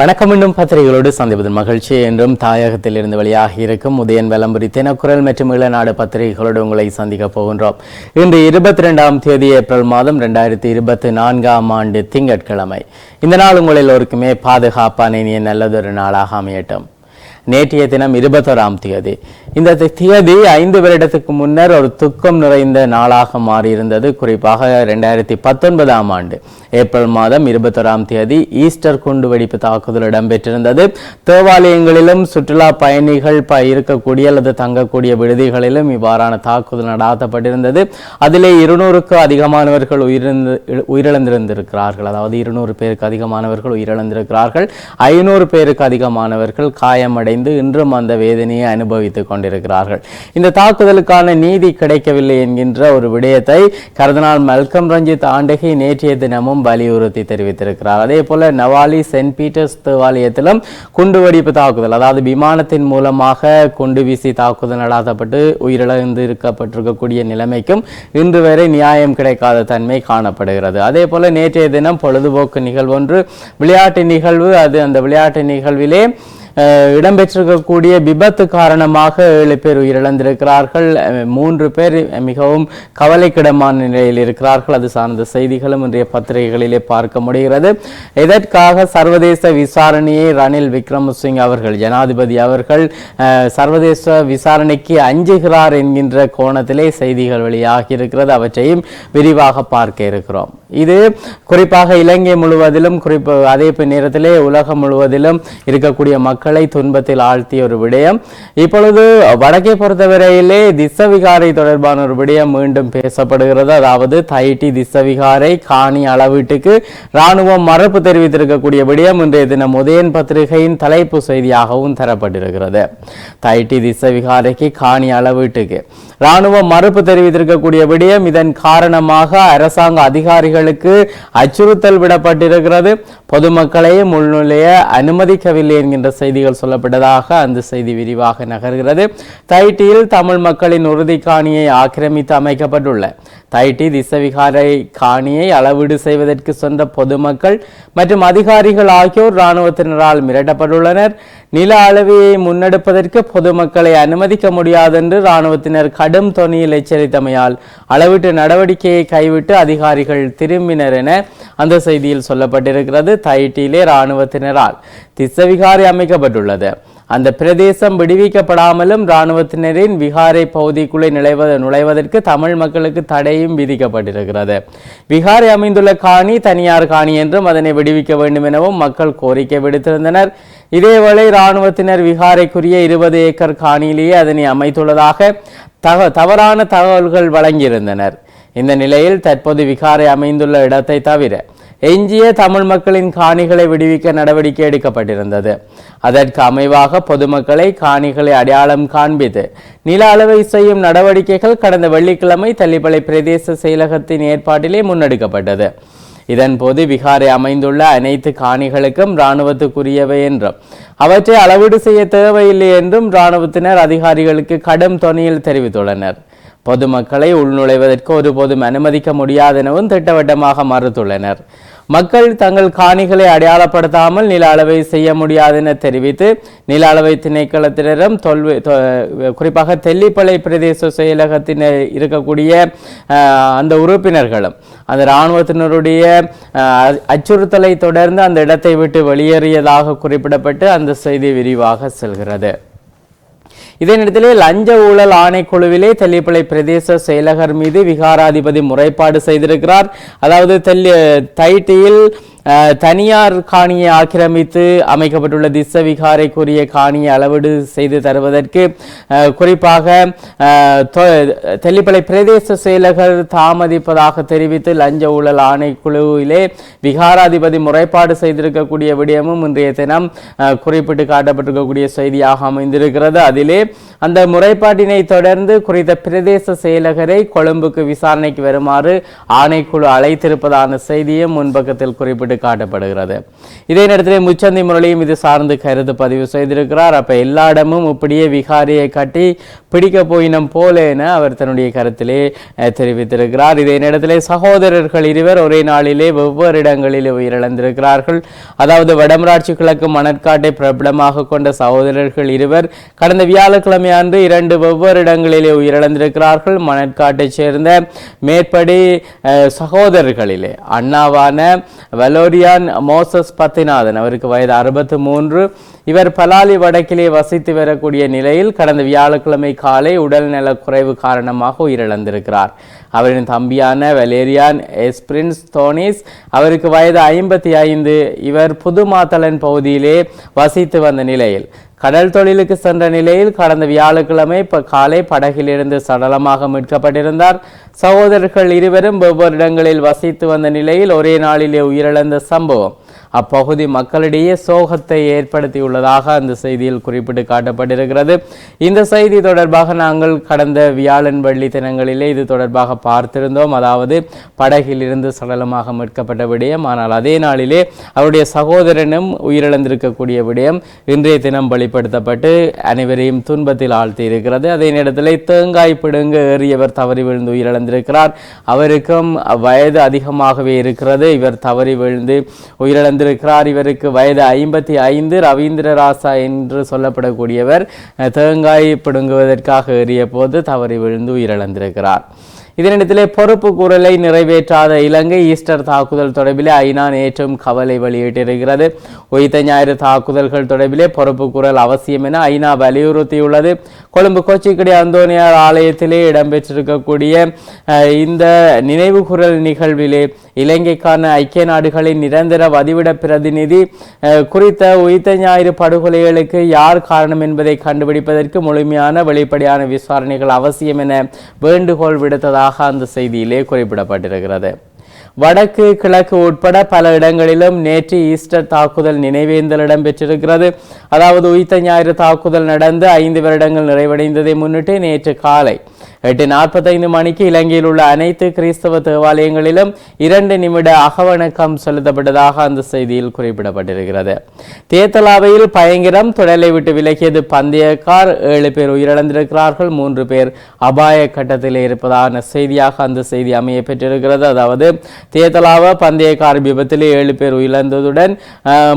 வணக்கம் மீண்டும் பத்திரிகைகளோடு சந்திப்பதன் மகிழ்ச்சி. என்றும் தாயகத்தில் இருந்து வெளியாகி இருக்கும் உதயன் விளம்பரி தினக்குரல் மற்றும் இளநாடு பத்திரிகைகளோடு உங்களை சந்திக்க போகின்றோம். இன்று இருபத்தி ரெண்டாம் தேதி ஏப்ரல் மாதம் ரெண்டாயிரத்தி இருபத்தி நான்காம் ஆண்டு திங்கட்கிழமை. இந்த நாள் உங்கள் எல்லோருக்குமே பாதுகாப்பான இனிய நல்லதொரு நாளாக அமையட்டும். நேற்றைய தினம் இருபத்தோராம் தேதி. இந்த தேதி ஐந்து வருடத்துக்கு முன்னர் ஒரு துக்கம் நிறைந்த நாளாக மாறியிருந்தது. குறிப்பாக ரெண்டாயிரத்தி பத்தொன்பதாம் ஆண்டு. ஏப்ரல் மாதம் இருபத்தொராம் தேதி ஈஸ்டர் குண்டு வெடிப்பு தாக்குதல் இடம்பெற்றிருந்தது. தேவாலயங்களிலும் சுற்றுலா பயணிகள் ப இருக்கக்கூடிய அல்லது தங்கக்கூடிய விடுதிகளிலும் இவ்வாறான தாக்குதல் நடாத்தப்பட்டிருந்தது. அதிலே இருநூறுக்கு அதிகமானவர்கள் உயிரிழந்து உயிரிழந்திருந்திருக்கிறார்கள். அதாவது இருநூறு பேருக்கு அதிகமானவர்கள் உயிரிழந்திருக்கிறார்கள். ஐநூறு பேருக்கு அதிகமானவர்கள் காயமடைந்து இன்றும் அந்த வேதனையை அனுபவித்துக் கொண்டிருக்கிறார்கள். இந்த தாக்குதலுக்கான நீதி கிடைக்கவில்லை என்கின்ற ஒரு விடயத்தை கர்தனால் மல்கம் ரஞ்சித் ஆண்டகை நேற்றைய தினமும் வலியுறுத்தி தெரிவித்திருக்கிறார். அதே போல நவாலி சென்ட் பீட்டர்ஸ் தேவாலயத்திலும் குண்டுவெடிப்பு தாக்குதல் அதாவது விமானத்தின் மூலமாக குண்டு வீசி தாக்குதல் நடாத்தப்பட்டு உயிரிழந்து இருக்கப்பட்டிருக்கக்கூடிய நிலைமைக்கும் இன்று வரை நியாயம் கிடைக்காத தன்மை காணப்படுகிறது. அதே போல நேற்றைய தினம் பொழுதுபோக்கு நிகழ்வு ஒன்று விளையாட்டு நிகழ்வு அது அந்த விளையாட்டு நிகழ்விலே இடம்பெற்றிருக்கக்கூடிய விபத்து காரணமாக ஏழு பேர் உயிரிழந்திருக்கிறார்கள். மூன்று பேர் மிகவும் கவலைக்கிடமான நிலையில் இருக்கிறார்கள். அது சார்ந்த செய்திகளும் இன்றைய பத்திரிகைகளிலே பார்க்க முடிகிறது. இதற்காக சர்வதேச விசாரணையை ரணில் விக்ரமசிங் அவர்கள் ஜனாதிபதி அவர்கள் அஹ், சர்வதேச விசாரணைக்கு அஞ்சுகிறார் என்கின்ற கோணத்திலே செய்திகள் வெளியாகி இருக்கிறது அவற்றையும் விரிவாக பார்க்க இருக்கிறோம். இது குறிப்பாக இலங்கை முழுவதிலும் குறிப்பு அதே நேரத்திலே உலகம் முழுவதிலும் இருக்கக்கூடிய மக்கள் துன்பத்தில் ஆழ்த்திய ஒரு விடயம். இப்பொழுது வடக்கை பொறுத்தவரையிலே திசவிகாரை தொடர்பான ஒரு விடயம் மீண்டும் பேசப்படுகிறது. அதாவது தைட்டி திசவிகாரை காணி அளவீட்டுக்கு ராணுவம் மறுப்பு தெரிவித்திருக்கக்கூடிய விடயம் இன்றைய தினம் உதயன் பத்திரிகையின் தலைப்பு செய்தியாகவும் தரப்பட்டிருக்கிறது. தைட்டி திசவிகாரைக்கு காணி அளவீட்டுக்கு ராணுவம் மறுப்பு தெரிவித்திருக்கக்கூடிய விடயம் இதன் காரணமாக அரசாங்க அதிகாரிகளுக்கு அச்சுறுத்தல் விடப்பட்டிருக்கிறது. பொதுமக்களையும் உள்நுழைய அனுமதிக்கவில்லை என்கின்ற செய்திகள் சொல்லப்பட்டதாக அந்த செய்தி விரிவாக நகர்கிறது. தைட்டியில் தமிழ் மக்களின் உறுதி காணியை ஆக்கிரமித்து அமைக்கப்பட்டுள்ள. தைட்டி திசவிகாரை காணியை அளவீடு செய்வதற்கு சென்ற பொதுமக்கள் மற்றும் அதிகாரிகள் ஆகியோர் இராணுவத்தினரால் மிரட்டப்பட்டுள்ளனர். நில அளவையை முன்னெடுப்பதற்கு பொதுமக்களை அனுமதிக்க முடியாது என்று இராணுவத்தினர் கடும் தொனியில் எச்சரித்தமையால் அளவீட்டு நடவடிக்கையை கைவிட்டு அதிகாரிகள் திரும்பினர் என அந்த செய்தியில் சொல்லப்பட்டிருக்கிறது. தைட்டியிலே இராணுவத்தினரால் திசவிகாரி அமைக்கப்பட்டுள்ளது. அந்த பிரதேசம் விடுவிக்கப்படாமலும் இராணுவத்தினரின் விகாரை பகுதிக்குள்ளே நுழைவ நுழைவதற்கு தமிழ் மக்களுக்கு தடையும் விதிக்கப்பட்டிருக்கிறது. விகாரை அமைந்துள்ள காணி தனியார் காணி என்றும் அதனை விடுவிக்க வேண்டும் எனவும் மக்கள் கோரிக்கை விடுத்திருந்தனர். இதேவேளை இராணுவத்தினர் விகாரைக்குரிய இருபது ஏக்கர் காணியிலேயே அதனை அமைத்துள்ளதாக தக தவறான தகவல்கள் வழங்கியிருந்தனர். இந்த நிலையில் தற்போது விகாரை அமைந்துள்ள இடத்தை தவிர எஞ்சிய தமிழ் மக்களின் காணிகளை விடுவிக்க நடவடிக்கை எடுக்கப்பட்டிருந்தது. அதற்கு அமைவாக பொதுமக்களை காணிகளை அடையாளம் காண்பித்து நில அளவை செய்யும் நடவடிக்கைகள் கடந்த வெள்ளிக்கிழமை தள்ளிப்பளை பிரதேச செயலகத்தின் ஏற்பாட்டிலே முன்னெடுக்கப்பட்டது. இதன்போது விகாரை அமைந்துள்ள அனைத்து காணிகளுக்கும் இராணுவத்துக்குரியவை என்றும் அவற்றை அளவீடு செய்ய தேவையில்லை என்றும் இராணுவத்தினர் அதிகாரிகளுக்கு கடும் தொனியில் தெரிவித்துள்ளனர். பொதுமக்களை உள்நுழைவதற்கு ஒருபோதும் அனுமதிக்க முடியாதெனவும் திட்டவட்டமாக மறுத்துள்ளனர். மக்கள் தங்கள் காணிகளை அடையாளப்படுத்தாமல் நில அளவை செய்ய முடியாதென தெரிவித்து நில அளவை திணைக்களத்தினரும் தொல்வி குறிப்பாக தெல்லிப்பளை பிரதேச செயலகத்தினர் இருக்கக்கூடிய அந்த உறுப்பினர்களும் அந்த இராணுவத்தினருடைய அச்சுறுத்தலை தொடர்ந்து அந்த இடத்தை விட்டு வெளியேறியதாக குறிப்பிடப்பட்டு அந்த செய்தி விரிவாக செல்கிறது. இதே நேரத்திலே லஞ்ச ஊழல் ஆணைக்குழுவிலே தெல்லிப்பளை பிரதேச செயலகர் மீது விகாராதிபதி முறைப்பாடு செய்திருக்கிறார். அதாவது தெல்லி தைட்டியில் தனியார் காணியை ஆக்கிரமித்து அமைக்கப்பட்டுள்ள திச விகாரைக்குரிய காணியை அளவீடு செய்து தருவதற்கு குறிப்பாக தெல்லிப்பளை பிரதேச செயலகர் தாமதிப்பதாக தெரிவித்து லஞ்ச ஊழல் ஆணைக்குழுவிலே விகாராதிபதி முறைப்பாடு செய்திருக்கக்கூடிய விடயமும் இன்றைய தினம் குறிப்பிட்டு காட்டப்பட்டிருக்கக்கூடிய செய்தியாக அமைந்திருக்கிறது. அதிலே அந்த முறைப்பாட்டினை தொடர்ந்து குறித்த பிரதேச செயலகரை கொழும்புக்கு விசாரணைக்கு வருமாறு ஆணைக்குழு அழைத்திருப்பதான செய்தியும் முன்பக்கத்தில் குறிப்பிட்டு காட்டப்படுகிறது. இதே நேரத்தில் முச்சந்தி முரளியும் இது சார்ந்து கருத்து பதிவு செய்திருக்கிறார். அப்போ எல்லா இடமும் இப்படியே விகாரியை கட்டி பிடிக்க போயினம் போல என அவர் தன்னுடைய கருத்திலே தெரிவித்திருக்கிறார். இதே நேரத்தில் சகோதரர்கள் இருவர் ஒரே நாளிலே வெவ்வேறு இடங்களில் உயிரிழந்திருக்கிறார்கள். அதாவது வடமராட்சி கிழக்கு மணற்காட்டை பிரபலமாக கொண்ட சகோதரர்கள் இருவர் கடந்த வியாழக்கிழமை அன்று இரண்டு வெவ்வேறு இடங்களிலே உயிரிழந்திருக்கிறார்கள். மணற்காட்டைச் சேர்ந்த மேற்படி சகோதரர்களிலே அண்ணாவான வலோ வலோரியான் மோசஸ் பத்திநாதன் அவருக்கு வயது அறுபத்து மூன்று. இவர் பலாலி வடக்கிலே வசித்து வரக்கூடிய நிலையில் கடந்த வியாழக்கிழமை காலை உடல்நல குறைவு காரணமாக உயிரிழந்திருக்கிறார். அவரின் தம்பியான வலேரியான் எஸ்பிரின்ஸ் தோனிஸ் அவருக்கு வயது ஐம்பத்தி ஐந்து. இவர் புதுமாத்தலன் பகுதியிலே வசித்து வந்த நிலையில் கடல் தொழிலுக்கு சென்ற நிலையில் கடந்த வியாழக்கிழமை காலை படகிலிருந்து சடலமாக மீட்கப்பட்டிருந்தார். சகோதரர்கள் இருவரும் வெவ்வேறு இடங்களில் வசித்து வந்த நிலையில் ஒரே நாளிலே உயிரிழந்த சம்பவம். அப்பகுதி மக்களிடையே சோகத்தை ஏற்படுத்தியுள்ளதாக அந்த செய்தியில் குறிப்பிட்டு காட்டப்பட்டிருக்கிறது. இந்த செய்தி தொடர்பாக நாங்கள் கடந்த வியாழன் வெள்ளி தினங்களிலே இது தொடர்பாக பார்த்திருந்தோம். அதாவது படகிலிருந்து சடலமாக மீட்கப்பட்ட விடயம். ஆனால் அதே நாளிலே அவருடைய சகோதரனும் உயிரிழந்திருக்கக்கூடிய விடயம் இன்றைய தினம் வெளிப்படுத்தப்பட்டு அனைவரையும் துன்பத்தில் ஆழ்த்தி இருக்கிறது அதே நேரத்தில் தேங்காய் பிடுங்க ஏறியவர் தவறி விழுந்து உயிரிழந்திருக்கிறார். அவருக்கும் வயது அதிகமாகவே இருக்கிறது. இவர் தவறி விழுந்து உயிரிழந்து வந்திருக்கிறார். இவருக்கு வயது ஐம்பத்தி ஐந்து ரவீந்திர ராசா என்று சொல்லப்படக்கூடியவர் தேங்காய் பிடுங்குவதற்காக ஏறிய போது தவறி விழுந்து உயிரிழந்திருக்கிறார். இதனிடத்திலே பொறுப்பு குரலை நிறைவேற்றாத இலங்கை ஈஸ்டர் தாக்குதல் தொடர்பிலே ஐநா நேற்றும் கவலை வெளியிட்டிருக்கிறது. உயிர்த்த ஞாயிறு தாக்குதல்கள் தொடர்பிலே பொறுப்பு குரல் அவசியம் என ஐநா வலியுறுத்தியுள்ளது. கொழும்பு கொச்சிக்கடி அந்தோனியார் ஆலயத்திலே இடம்பெற்றிருக்கக்கூடிய இந்த நினைவு குரல் நிகழ்விலே இலங்கைக்கான ஐக்கிய நாடுகளின் நிரந்தர வதிவிட பிரதிநிதி அஹ், குறித்த உயிர்த்த ஞாயிறு படுகொலைகளுக்கு யார் காரணம் என்பதை கண்டுபிடிப்பதற்கு முழுமையான வெளிப்படையான விசாரணைகள் அவசியம் என வேண்டுகோள் விடுத்ததாக அந்த செய்தியிலே குறிப்பிடப்பட்டிருக்கிறது. வடக்கு கிழக்கு உட்பட பல இடங்களிலும் நேற்று ஈஸ்டர் தாக்குதல் நினைவேந்தல் இடம்பெற்றிருக்கிறது அதாவது உயிர்த்த ஞாயிறு தாக்குதல் நடந்து ஐந்து வருடங்கள் நிறைவடைந்ததை முன்னிட்டு நேற்று காலை எட்டு நாற்பத்தைந்து மணிக்கு இலங்கையில் உள்ள அனைத்து கிறிஸ்தவ தேவாலயங்களிலும் இரண்டு நிமிட அகவணக்கம் செலுத்தப்பட்டதாக அந்த செய்தியில் குறிப்பிடப்பட்டிருக்கிறது. தேத்தலாவையில் பயங்கரம் தொடலை விட்டு விலகியது பந்தயக்கார் ஏழு பேர் உயிரிழந்திருக்கிறார்கள் மூன்று பேர் அபாய கட்டத்தில் இருப்பதான செய்தியாக அந்த செய்தி அமைய பெற்றிருக்கிறது. அதாவது தேத்தலாவ பந்தயக்கார் விபத்தில் விபத்திலே ஏழு பேர் உயிரிழந்ததுடன்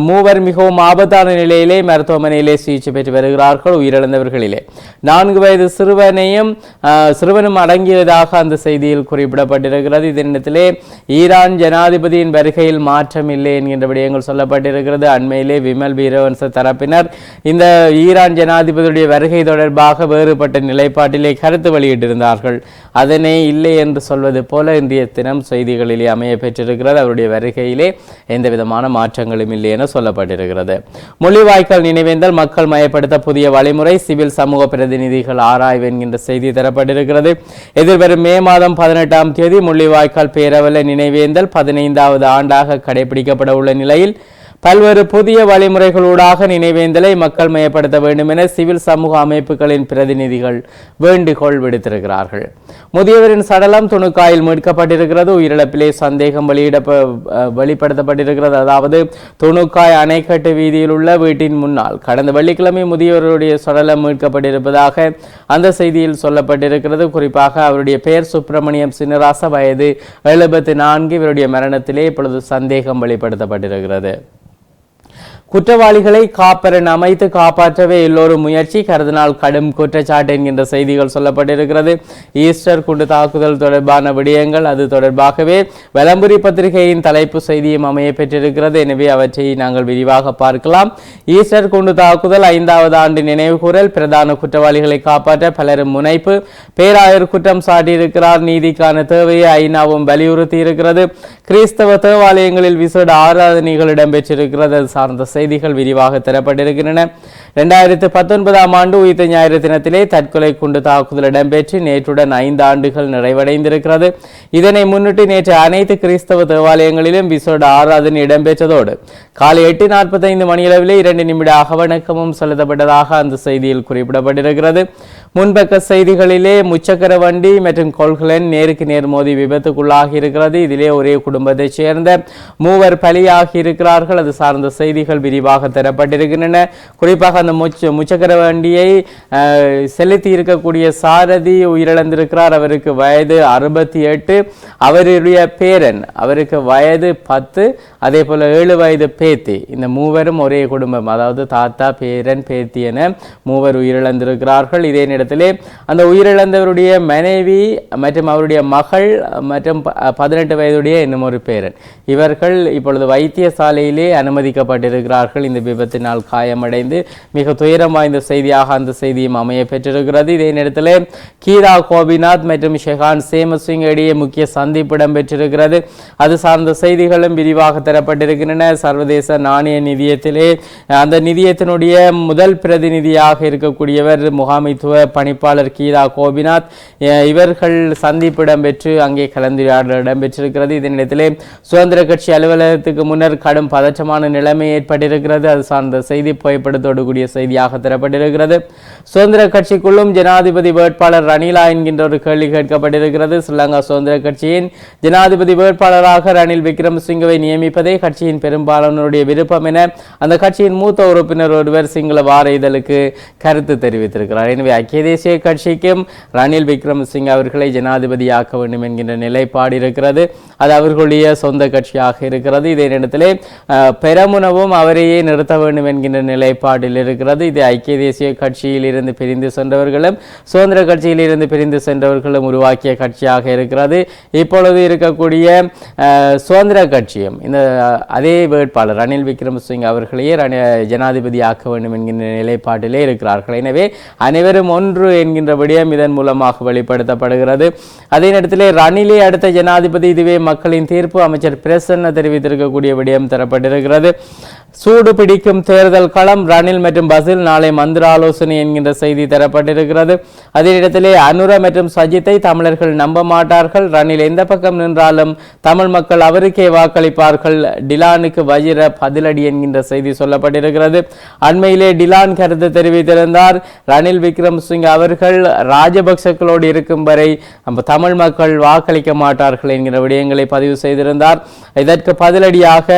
மூவர் மிகவும் ஆபத்தான நிலையிலே மருத்துவமனையிலே சிகிச்சை பெற்று வருகிறார்கள் உயிரிழந்தவர்களிலே. நான்கு வயது சிறுவனையும் சிறுவனும் அடங்கியதாக அந்த செய்தியில் குறிப்பிடப்பட்டிருக்கிறது. இதனிடத்திலே ஈரான் ஜனாதிபதியின் வருகையில் மாற்றம் இல்லை என்கின்ற விடயங்கள் சொல்லப்பட்டிருக்கிறது. அண்மையிலே விமல் வீரவன்ச தரப்பினர் இந்த ஈரான் ஜனாதிபதியுடைய வருகை தொடர்பாக வேறுபட்ட நிலைப்பாட்டிலே கருத்து வெளியிட்டிருந்தார்கள். அதனை இல்லை என்று சொல்வது போல இன்றைய தினம் செய்திகளிலே அமைய பெற்றிருக்கிறது. அவருடைய வருகையிலே எந்த விதமான மாற்றங்களும் இல்லை என சொல்லப்பட்டிருக்கிறது. முள்ளிவாய்க்கால் நினைவேந்தல் மக்கள் மயப்படுத்த புதிய வழிமுறை சிவில் சமூக பிரதிநிதிகள் ஆராய்வு என்கின்ற செய்தி தரப்பட்டிருக்கிறது. எதிர்வரும் மே மாதம் பதினெட்டாம் தேதி முள்ளிவாய்க்கால் பேரவல நினைவேந்தல் பதினைந்தாவது ஆண்டாக கடைபிடிக்கப்பட உள்ள நிலையில் பல்வேறு புதிய வழிமுறைகளூடாக நினைவேந்தலை மக்கள் மையப்படுத்த வேண்டும் என சிவில் சமூக அமைப்புகளின் பிரதிநிதிகள் வேண்டுகோள் விடுத்திருக்கிறார்கள். முதியவரின் சடலம் துணுக்காயில் மீட்கப்பட்டிருக்கிறது. உயிரிழப்பிலே சந்தேகம் வெளியிட வெளிப்படுத்தப்பட்டிருக்கிறது. அதாவது துணுக்காய் அணைக்கட்டு வீதியில் உள்ள வீட்டின் முன்னால் கடந்த வெள்ளிக்கிழமை முதியவருடைய சடலம் மீட்கப்பட்டிருப்பதாக அந்த செய்தியில் சொல்லப்பட்டிருக்கிறது. குறிப்பாக அவருடைய பெயர் சுப்பிரமணியம் சின்னராச வயது எழுபத்தி நான்கு. இவருடைய மரணத்திலே இப்பொழுது சந்தேகம் வெளிப்படுத்தப்பட்டிருக்கிறது. குற்றவாளிகளை காப்பரன் அமைத்து காப்பாற்றவே எல்லோரும் முயற்சி. கருதினால் கடும் குற்றச்சாட்டு என்கின்ற செய்திகள் சொல்லப்பட்டிருக்கிறது. ஈஸ்டர் குண்டு தாக்குதல் தொடர்பான விடயங்கள் அது தொடர்பாகவே வலம்புரி பத்திரிகையின் தலைப்பு செய்தியும் அமைய பெற்றிருக்கிறது எனவே அவற்றை நாங்கள் விரிவாக பார்க்கலாம். ஈஸ்டர் குண்டு தாக்குதல் ஐந்தாவது ஆண்டு நினைவுகூரல் பிரதான குற்றவாளிகளை காப்பாற்ற பலரும் முனைப்பு. பேராயர் குற்றம் சாட்டியிருக்கிறார். நீதிக்கான தேவையை ஐநாவும் வலியுறுத்தி இருக்கிறது கிறிஸ்தவ தேவாலயங்களில் விசேட ஆராதனைகள் இடம்பெற்றிருக்கிறது. அது சார்ந்த செய்தி செய்திகள் விரிவாக தரப்பட்டிருக்கின்றன. இரண்டாயிரத்து பத்தொன்பதாம் ஆண்டு உயிர்த்த ஞாயிறு தினத்திலே தற்கொலை குண்டு தாக்குதல் இடம்பெற்று நேற்றுடன் ஐந்து ஆண்டுகள் நிறைவடைந்திருக்கிறது. இதனை முன்னிட்டு நேற்று அனைத்து கிறிஸ்தவ தேவாலயங்களிலும் விசோட ஆராதனை இடம்பெற்றதோடு காலை எட்டு நாற்பத்தைந்து மணியளவிலே இரண்டு நிமிட அகவணக்கமும் செலுத்தப்பட்டதாக அந்த செய்தியில் குறிப்பிடப்பட்டிருக்கிறது. முன்பக்க செய்திகளிலே முச்சக்கர வண்டி மற்றும் கொள்கலன் நேருக்கு நேர் மோதி விபத்துக்குள்ளாகி இருக்கிறது இதிலே ஒரே குடும்பத்தைச் சேர்ந்த மூவர் பலியாகி இருக்கிறார்கள் அது சார்ந்த செய்திகள் விரிவாக தரப்பட்டிருக்கின்றன. குறிப்பாக அந்த முச்ச முச்சக்கர வண்டியை செலுத்தி இருக்கக்கூடிய சாரதி உயிரிழந்திருக்கிறார். அவருக்கு வயது அறுபத்தி எட்டு. அவருடைய பேரன் அவருக்கு வயது பத்து. அதே போல ஏழு வயது பேத்தி. இந்த மூவரும் ஒரே குடும்பம். அதாவது தாத்தா பேரன் பேத்தி என மூவர் உயிரிழந்திருக்கிறார்கள். இதே இடத்திலே அந்த உயிரிழந்தவருடைய மனைவி மற்றும் அவருடைய மகள் மற்றும் ப- பதினெட்டு வயதுடைய இன்னும் ஒரு பேரன். இவர்கள் இப்பொழுது வைத்தியசாலையிலே அனுமதிக்கப்பட்டிருக்கிறார்கள். இந்த விபத்தினால் காயமடைந்து மிக துயரம் வாய்ந்த செய்தியாக அந்த செய்தியும் அமைய பெற்றிருக்கிறது. இதே நேரத்தில் கீதா கோபிநாத் மற்றும் ஷெஹான் சேமசிங் இடையே முக்கிய சந்திப்பு இடம்பெற்றிருக்கிறது. அது சார்ந்த செய்திகளும் விரிவாக தரப்பட்டிருக்கின்றன. சர்வதேச நாணய நிதியத்திலே அந்த நிதியத்தினுடைய முதல் பிரதிநிதியாக இருக்கக்கூடியவர் முகாமைத்துவ பணிப்பாளர் கீதா கோபிநாத். இவர்கள் சந்திப்பு இடம்பெற்று அங்கே கலந்துரையாடல் இடம்பெற்றிருக்கிறது. இதனிடத்திலே சுதந்திர கட்சி அலுவலகத்துக்கு முன்னர் கடும் பதற்றமான நிலைமை ஏற்பட்டிருக்கிறது. அது சார்ந்த செய்தி புகைப்படத்தோடு கூடிய செய்தியாக தரப்பட்டிருக்கிறது. சுதந்திர கட்சிக்குள்ளும் ஜனாதிபதி வேட்பாளர் ரணிலா என்கின்ற ஒரு கேள்வி கேட்கப்பட்டிருக்கிறது. ஸ்ரீலங்கா சுதந்திர கட்சியின் ஜனாதிபதி வேட்பாளராக ரணில் விக்ரமசிங்கவை நியமிப்பதே கட்சியின் பெரும்பாலானோருடைய விருப்பம் என அந்த கட்சியின் மூத்த உறுப்பினர் ஒருவர் சிங்கள வார இதழுக்கு கருத்து தெரிவித்திருக்கிறார். எனவே ஐக்கிய தேசிய கட்சிக்கும் ரணில் விக்ரமசிங்க அவர்களை ஜனாதிபதியாக்க வேண்டும் என்கின்ற நிலைப்பாடு இருக்கிறது. அது அவர்களுடைய சொந்த கட்சியாக இருக்கிறது. இதே நேரத்தில் அஹ், பெரமுனவும் அவரையே நிறுத்த வேண்டும் என்கின்ற நிலைப்பாட்டில் இருக்கிறது. இது ஐக்கிய தேசிய கட்சியில் இருந்து பிரிந்து சென்றவர்களும் சுதந்திர கட்சியில் இருந்து பிரிந்து சென்றவர்களும் உருவாக்கிய கட்சியாக இருக்கிறது. இப்பொழுது இருக்கக்கூடிய சுதந்திர கட்சியும் இந்த அதே வேட்பாளர் ரணில் விக்ரமசிங் அவர்களையே ரணி- ஜனாதிபதியாக்க வேண்டும் என்கின்ற நிலைப்பாட்டிலே இருக்கிறார்கள். எனவே அனைவரும் ஒன்று என்கின்ற விடயம் இதன் மூலமாக வெளிப்படுத்தப்படுகிறது. அதே நேரத்திலே ரணிலே அடுத்த ஜனாதிபதி இதுவே மக்களின் தீர்ப்பு அமைச்சர் பிரசன்ன தெரிவித்திருக்கக்கூடிய விடயம் தரப்பட்டிருக்கிறது. சூடு பிடிக்கும் தேர்தல் களம் ரணில் மற்றும் பசில் நாளை மந்திர ஆலோசனை என்கின்ற செய்தி தரப்பட்டிருக்கிறது. அதே இடத்திலே அனுர மற்றும் சஜித்தை தமிழர்கள் நம்ப மாட்டார்கள். ரணில் எந்த பக்கம் நின்றாலும் தமிழ் மக்கள் அவருக்கே வாக்களிப்பார்கள். டிலானுக்கு வஜிர பதிலடி என்கின்ற செய்தி சொல்லப்பட்டிருக்கிறது. அண்மையிலே டிலான் கருத்து தெரிவித்திருந்தார். ரணில் விக்ரமசிங்க அவர்கள் ராஜபக்சக்களோடு இருக்கும் வரை நம்ம தமிழ் மக்கள் வாக்களிக்க மாட்டார்கள் என்கிற விடயங்களை பதிவு செய்திருந்தார். இதற்கு பதிலடியாக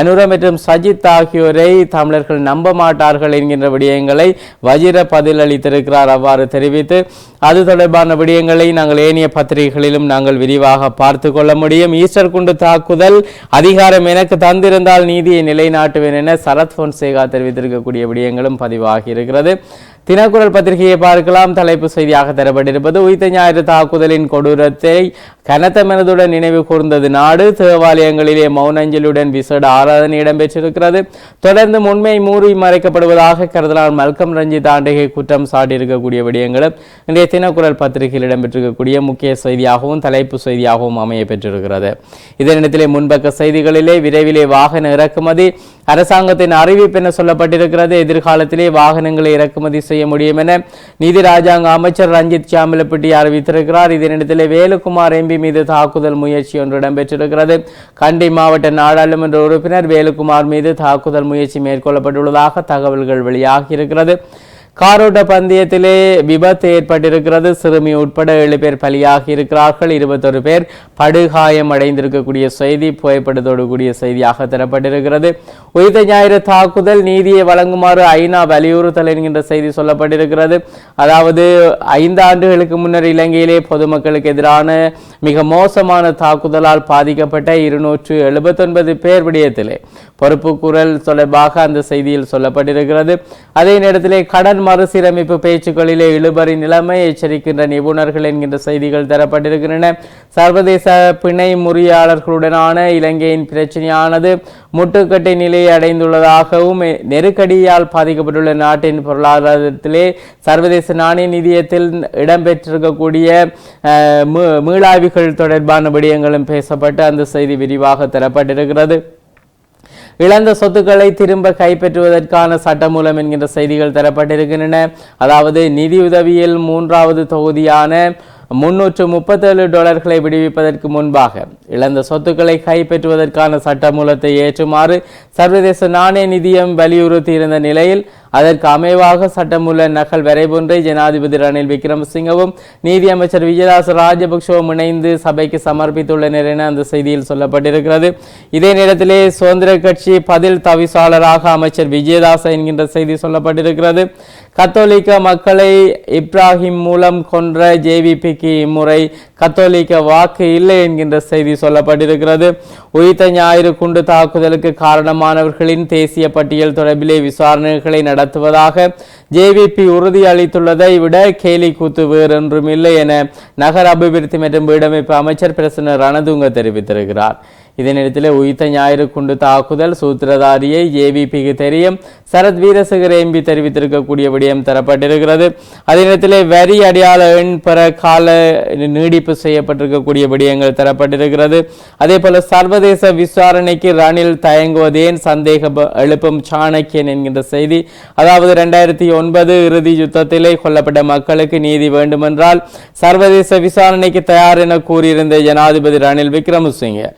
அனுர மற்றும் சஜித்தா ஆகியோரை தமிழர்கள் நம்ப மாட்டார்கள் என்கின்ற விடயங்களை வஜிர பதிலளித்திருக்கிறார் அவ்வாறு தெரிவித்து அது தொடர்பான விடயங்களை நாங்கள் ஏனைய பத்திரிகைகளிலும் நாங்கள் விரிவாக பார்த்து கொள்ள முடியும். ஈஸ்டர் குண்டு தாக்குதல் அதிகாரம் எனக்கு தந்திருந்தால் நீதியை நிலைநாட்டுவேன் என சரத் பொன்சேகா தெரிவித்திருக்கக்கூடிய விடயங்களும் பதிவாகி இருக்கிறது தினக்குரல் பத்திரிகையை பார்க்கலாம். தலைப்பு செய்தியாக தரப்பட்டிருப்பது உயிர்த்த ஞாயிறு தாக்குதலின் கொடூரத்தை கனத்த மனதுடன் நினைவு கூர்ந்தது நாடு தேவாலயங்களிலே மௌனஞ்சலியுடன் விசேட ஆராதனை இடம்பெற்றிருக்கிறது. தொடர்ந்து உண்மை மூறி மறைக்கப்படுவதாக கருதலால் மல்கம் ரஞ்சித் ஆண்டகை குற்றம் சாட்டியிருக்கக்கூடிய விடயங்களும் இன்றைய தினக்குரல் பத்திரிகையில் இடம்பெற்றிருக்கக்கூடிய முக்கிய செய்தியாகவும் தலைப்பு செய்தியாகவும் அமைய பெற்றிருக்கிறது இதனிடத்திலே முன்பக்க செய்திகளிலே விரைவிலே வாகன இறக்குமதி அரசாங்கத்தின் அறிவிப்பு என சொல்லப்பட்டிருக்கிறது. எதிர்காலத்திலே வாகனங்களை இறக்குமதி செய்ய முடியும் என நிதி ராஜாங்க அமைச்சர் ரஞ்சித் சாமிலப்பட்டி அறிவித்திருக்கிறார். இதனிடத்திலே வேலுக்குமார் எம்பி மீது தாக்குதல் முயற்சி ஒன்று இடம்பெற்றிருக்கிறது. கண்டி மாவட்ட நாடாளுமன்ற உறுப்பினர் வேலுக்குமார் மீது தாக்குதல் முயற்சி மேற்கொள்ளப்பட்டுள்ளதாக தகவல்கள் வெளியாகி இருக்கிறது காரோட்ட பந்தயத்திலே விபத்து ஏற்பட்டிருக்கிறது. சிறுமி உட்பட ஏழு பேர் பலியாகி இருக்கிறார்கள். இருபத்தொரு பேர் படுகாயம் அடைந்திருக்கக்கூடிய செய்தி புகைப்படத்தோடு கூடிய செய்தியாக தரப்பட்டிருக்கிறது. உயிர்த்த ஞாயிறு தாக்குதல் நீதியை வழங்குமாறு ஐநா வலியுறுத்தல் என்கின்ற செய்தி சொல்லப்பட்டிருக்கிறது. அதாவது ஐந்து ஆண்டுகளுக்கு முன்னர் இலங்கையிலே பொதுமக்களுக்கு எதிரான மிக மோசமான தாக்குதலால் பாதிக்கப்பட்ட இருநூற்று எழுபத்தொன்பது பேர் விடயத்திலே பொறுப்பு குரல் தொடர்பாக அந்த செய்தியில் சொல்லப்பட்டிருக்கிறது. அதே நேரத்திலே கடன் மறுசீரமைப்பு பேச்சுக்களிலே இழுபறி நிலைமை எச்சரிக்கின்ற நிபுணர்கள் என்கின்ற செய்திகள் தரப்பட்டிருக்கின்றன. சர்வதேச பிணை முறியாளர்களுடனான இலங்கையின் பிரச்சனையானது முட்டுக்கட்டை நிலையை அடைந்துள்ளதாகவும் நெருக்கடியால் பாதிக்கப்பட்டுள்ள நாட்டின் பொருளாதாரத்திலே சர்வதேச நாணய நிதியத்தில் இடம்பெற்றிருக்கக்கூடிய அஹ், மீளாய்வுகள் தொடர்பான விடயங்களும் பேசப்பட்டு அந்த செய்தி விரிவாக தரப்பட்டிருக்கிறது. இழந்த சொத்துக்களை திரும்ப கைப்பற்றுவதற்கான சட்டமூலம் என்கின்ற செய்திகள் தரப்பட்டிருக்கின்றன. அதாவது நிதியுதவியில் மூன்றாவது தொகுதியான முன்னூற்று முப்பத்தேழு டாலர்களை விடுவிப்பதற்கு முன்பாக இழந்த சொத்துக்களை கைப்பற்றுவதற்கான சட்டமூலத்தை ஏற்றுமாறு சர்வதேச நாணய நிதியம் வலியுறுத்தியிருந்த நிலையில் அதற்கு அமைவாக சட்டமுள்ள நகல் வரைபொன்றை ஜனாதிபதி ரணில் விக்ரமசிங்கவும் நீதி அமைச்சர் விஜயதாச ராஜபக்சவும் இணைந்து சபைக்கு சமர்ப்பித்துள்ளனர் என அந்த செய்தியில் சொல்லப்பட்டிருக்கிறது. இதே நேரத்திலே சுதந்திர கட்சி பதில் தவிசாளராக அமைச்சர் விஜயதாஸ் என்கின்ற செய்தி சொல்லப்பட்டிருக்கிறது. கத்தோலிக்க மக்களை இப்ராஹிம் மூலம் கொன்ற ஜேவிபிக்கு இம்முறை கத்தோலிக்க வாக்கு இல்லை என்கின்ற செய்தி சொல்லப்பட்டிருக்கிறது. உயிர்த்த ஞாயிறு குண்டு தாக்குதலுக்கு காரணமானவர்களின் தேசிய பட்டியல் தொடர்பிலே விசாரணைகளை நடத்துவதாக ஜேவிபி உறுதி அளித்துள்ளதை விட கேலி கூத்து வேறொன்றும் இல்லை என நகர அபிவிருத்தி மற்றும் வீடமைப்பு அமைச்சர் பிரசன்ன ரணதுங்க தெரிவித்திருக்கிறார். இதனிடத்தில் உயிர்த்த ஞாயிறு குண்டு தாக்குதல் சூத்திரதாரியை ஏவிபிக்கு தெரியும் சரத் வீரசேகர் எம்பி தெரிவித்திருக்கக்கூடிய விடயம் தரப்பட்டிருக்கிறது அதே நேரத்தில் வரி அடையாள எண் பெற கால நீடிப்பு செய்யப்பட்டிருக்கக்கூடிய விடயங்கள் தரப்பட்டிருக்கிறது அதே போல சர்வதேச விசாரணைக்கு ரணில் தயங்குவதேன் சந்தேக எழுப்பும் சாணக்கியன் என்கின்ற செய்தி அதாவது ரெண்டாயிரத்தி ஒன்பது இறுதி யுத்தத்திலே கொல்லப்பட்ட மக்களுக்கு நீதி வேண்டுமென்றால் சர்வதேச விசாரணைக்கு தயார் என கூறியிருந்த ஜனாதிபதி ரணில் விக்ரமசிங்கே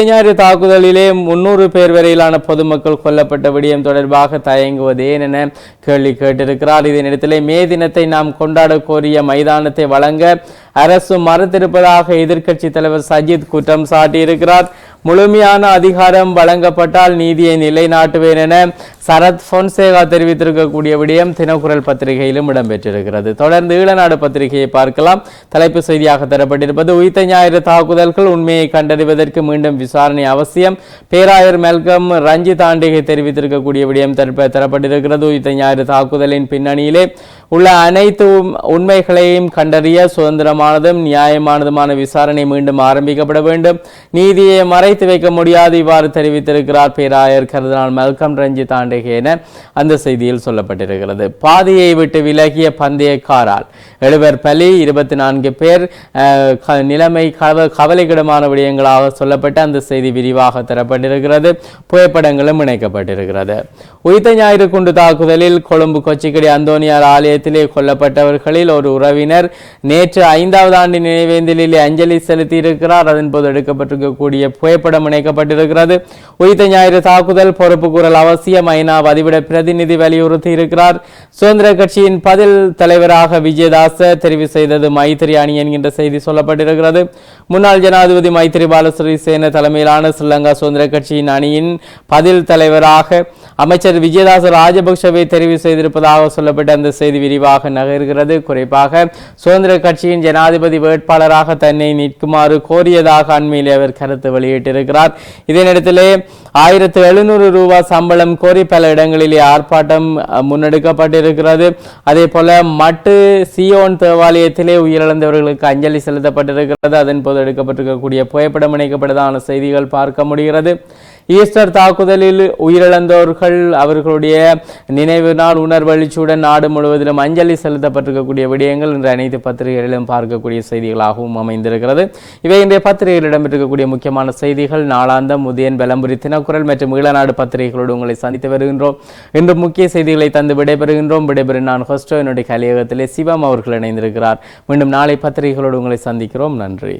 உயிர்த்த தாக்குதலிலே முன்னூறு பேர் வரையிலான பொதுமக்கள் கொல்லப்பட்ட விடயம் தொடர்பாக தயங்குவது ஏன் என கேள்வி கேட்டிருக்கிறார். இதே மே தினத்தை நாம் கொண்டாட கோரிய மைதானத்தை வழங்க அரசு மறுத்திருப்பதாக எதிர்க்கட்சி தலைவர் சஜித் குற்றம் சாட்டியிருக்கிறார். முழுமையான அதிகாரம் வழங்கப்பட்டால் நீதியை நிலைநாட்டுவேன் என சரத் பொன்சேகா தெரிவித்திருக்கக்கூடிய விடயம் தினக்குரல் பத்திரிகையிலும் இடம்பெற்றிருக்கிறது. தொடர்ந்து ஈழநாடு பத்திரிகையை பார்க்கலாம். தலைப்பு செய்தியாக தரப்பட்டிருப்பது உயிர்த்த ஞாயிறு தாக்குதல்கள் உண்மையை கண்டறிவதற்கு மீண்டும் விசாரணை அவசியம். பேராயர் மெல்கம் ரஞ்சித் ஆண்டிகை தெரிவித்திருக்கக்கூடிய விடயம் தரப்பட்டிருக்கிறது. உயிர்த்த ஞாயிறு தாக்குதலின் பின்னணியிலே உள்ள அனைத்து உம்- உண்மைகளையும் கண்டறிய சுதந்திரமானதும் நியாயமானதுமான விசாரணை மீண்டும் ஆரம்பிக்கப்பட வேண்டும். நீதியை மறை மறைத்து வைக்க முடியாது. இவ்வாறு தெரிவித்திருக்கிறார் பேராயர் கருதினால் மல்கம் ரஞ்சித் ஆண்டகே என அந்த செய்தியில் சொல்லப்பட்டிருக்கிறது. பாதையை விட்டு விலகிய பந்தயக்காரால் எழுவர் பலி இருபத்தி நான்கு பேர் நிலைமை கவ கவலைக்கிடமான விடயங்களாக சொல்லப்பட்டு அந்த செய்தி விரிவாக தரப்பட்டிருக்கிறது. புகைப்படங்களும் இணைக்கப்பட்டிருக்கிறது. உயிர்த்த ஞாயிறு குண்டு தாக்குதலில் கொழும்பு கொச்சிக்கடி அந்தோனியார் ஆலயத்திலே கொல்லப்பட்டவர்களில் ஒரு உறவினர் நேற்று ஐந்தாவது ஆண்டு நினைவேந்தலிலே அஞ்சலி செலுத்தியிருக்கிறார். அதன்போது எடுக்கப்பட்டிருக்கக்கூடிய புகைப்படம் இணைக்கப்பட்டிருக்கிறது. உயிர்த்த ஞாயிறு தாக்குதல் பொறுப்பு கூறல் அவசியம் ஐநா வதிவிட பிரதிநிதி வலியுறுத்தி இருக்கிறார் சுதந்திர கட்சியின் பதில் தலைவராக விஜயதாச தெரிவு செய்தது மைத்திரி அணி என்கின்ற செய்தி சொல்லப்பட்டிருக்கிறது. முன்னாள் ஜனாதிபதி மைத்திரிபால சிறிசேன தலைமையிலான ஸ்ரீலங்கா சுதந்திர கட்சியின் அணியின் பதில் தலைவராக அமைச்சர் விஜயதாச ராஜபக்சவை தெரிவு செய்திருப்பதாக சொல்லப்பட்ட அந்த செய்தி விரிவாக நகர்கிறது. குறிப்பாக சுதந்திர கட்சியின் ஜனாதிபதி வேட்பாளராக தன்னை நிற்குமாறு கோரியதாக அண்மையில் அவர் கருத்து வெளியிட்டிருக்கிறார். இதே நேரத்திலே ஆயிரத்து எழுநூறு ரூபாய் சம்பளம் கோரி பல இடங்களிலே ஆர்ப்பாட்டம் அஹ், முன்னெடுக்கப்பட்டிருக்கிறது. அதே போல மட்டு சியோன் தேவாலயத்திலே உயிரிழந்தவர்களுக்கு அஞ்சலி செலுத்தப்பட்டிருக்கிறது. அதன் போது எடுக்கப்பட்டிருக்கக்கூடிய புகைப்படம் இணைக்கப்பட்டதான செய்திகள் பார்க்க முடிகிறது. ஈஸ்டர் தாக்குதலில் உயிரிழந்தோர்கள் அவர்களுடைய நினைவு நாள் உணர்வெழுச்சியுடன் நாடு முழுவதிலும் அஞ்சலி செலுத்தப்பட்டிருக்கக்கூடிய விடயங்கள் இன்று அனைத்து பத்திரிகைகளிலும் பார்க்கக்கூடிய செய்திகளாகவும் அமைந்திருக்கிறது. இவை இன்றைய பத்திரிகையில் இடம்பெற்றிருக்கக்கூடிய முக்கியமான செய்திகள். நாளாந்தம் உதயன் பெலம்புரி தினக்குரல் மற்றும் ஈழநாடு பத்திரிகைகளோடு உங்களை சந்தித்து வருகின்றோம். இன்று முக்கிய செய்திகளை தந்து விடைபெறுகின்றோம். விடைபெறும் நான் ஹோஸ்டோ என்னுடைய கலியகத்திலே சிவம் அவர்கள் இணைந்திருக்கிறார். மீண்டும் நாளை பத்திரிகைகளோடு உங்களை சந்திக்கிறோம். நன்றி.